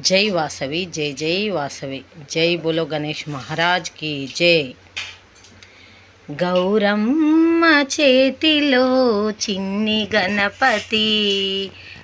జై వాసవి జై జై వాసవి జై బులో గణేష్ మహారాజ్కి జై. గౌరమ్మ చేతిలో చిన్ని గణపతి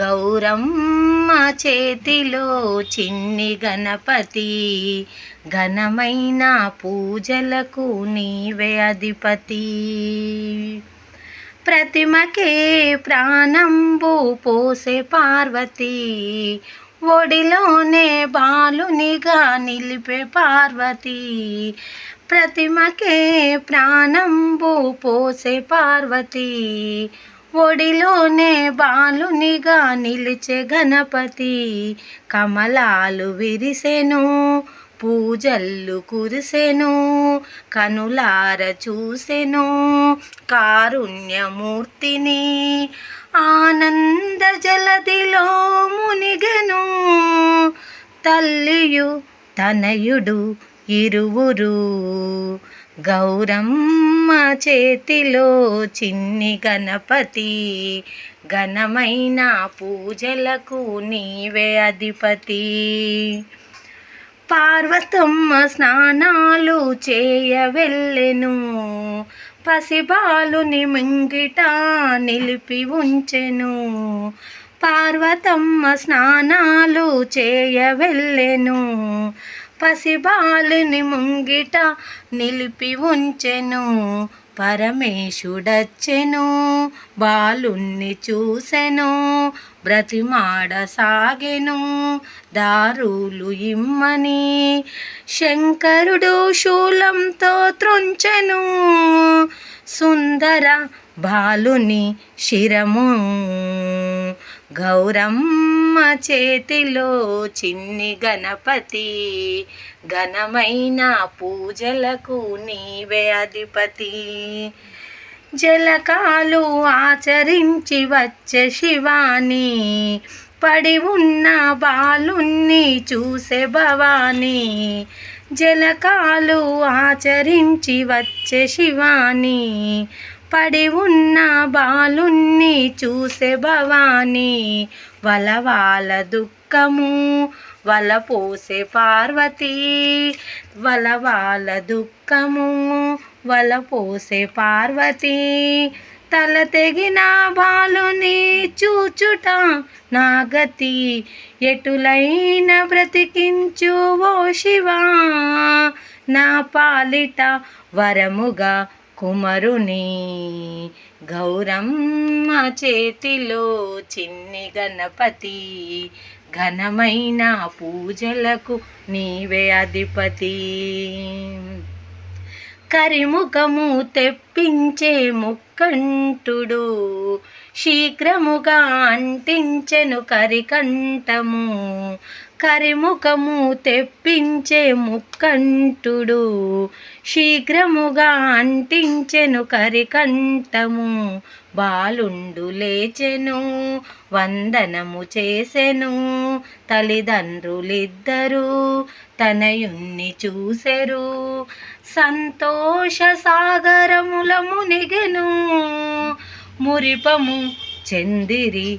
గౌరమ్మ చేతిలో చిన్ని గణపతి ఘనమైన పూజలకు నీవే అధిపతి. ప్రతిమకే ప్రాణంబు పోసే పార్వతి ఒడిలోనే బాలునిగా నిలిపే పార్వతి. ప్రతిమకే ప్రాణంబు పోసే పార్వతి ఒడిలోనే బాలునిగా నిలిచే గణపతి. కమలాలు విరిసెను పూజల్లు కురిసెను కనులార చూసెను కారుణ్యమూర్తిని. ఆనంద జలదిలో మునిగెను తల్లియు తనయుడు ఇరువురు గౌరమ్మ చేతిలో చిన్ని గణపతి. ఘనమైన పూజలకు నీవే అధిపతి. పార్వతమ్మ స్నానాలు చేయ వెళ్ళెను పసిబాలుని మింగిట నిలిపి ఉంచెను. పార్వతమ్మ స్నానాలు చేయ వెళ్ళెను పసిబాలుని ముంగిట నిలిపి ఉంచెను పరమేశుడచ్చెను బాలుణ్ణి చూసెను బ్రతిమాడసాగెను దారులు ఇమ్మని శంకరుడు శూలంతో త్రుంచెను సుందర బాలుని శిరము. గౌరమ్మ చేతిలో చిన్ని గణపతి ఘనమైన పూజలకు నీవే అధిపతి. జలకాలు ఆచరించి వచ్చే శివాని పడి ఉన్న బాలుణ్ణి చూసే భవాని. జలకాలు ఆచరించి వచ్చే శివాని పడి ఉన్న బాలుణ్ణి చూసే భవాని వలవాల దుఃఖము వల పోసే పార్వతి వలవాల దుఃఖము వల పోసే పార్వతి. తల తెగిన బాలుని చూచుట నాగతి ఎటులైన బ్రతికించు ఓ శివా? నా పాలిట వరముగా కుమరుని గౌరమ్మ చేతిలో చిన్ని గణపతి ఘనమైన పూజలకు నీవే అధిపతి. కరిముఖము తెప్పించే ముక్కంటుడు శీఘ్రముగా అంటించెను కరికంఠము. కరిముఖము తెప్పించే ముక్కంటుడు. శీఘ్రముగా అంటించెను కరికంఠము. బాలుండు లేచెను వందనము చేసెను. తల్లిదండ్రులిద్దరూ తనయుణ్ణి చూసెరు. సంతోష సాగరముల మునిగెను మురిపము చెందిరి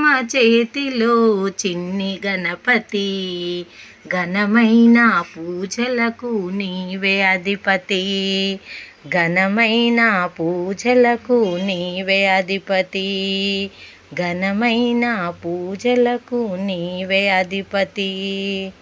అమ్మ చేతిలో చిన్ని గణపతి. ఘనమైన పూజలకు నీవే అధిపతి. ఘనమైన పూజలకు నీవే అధిపతి. ఘనమైన పూజలకు నీవే అధిపతి.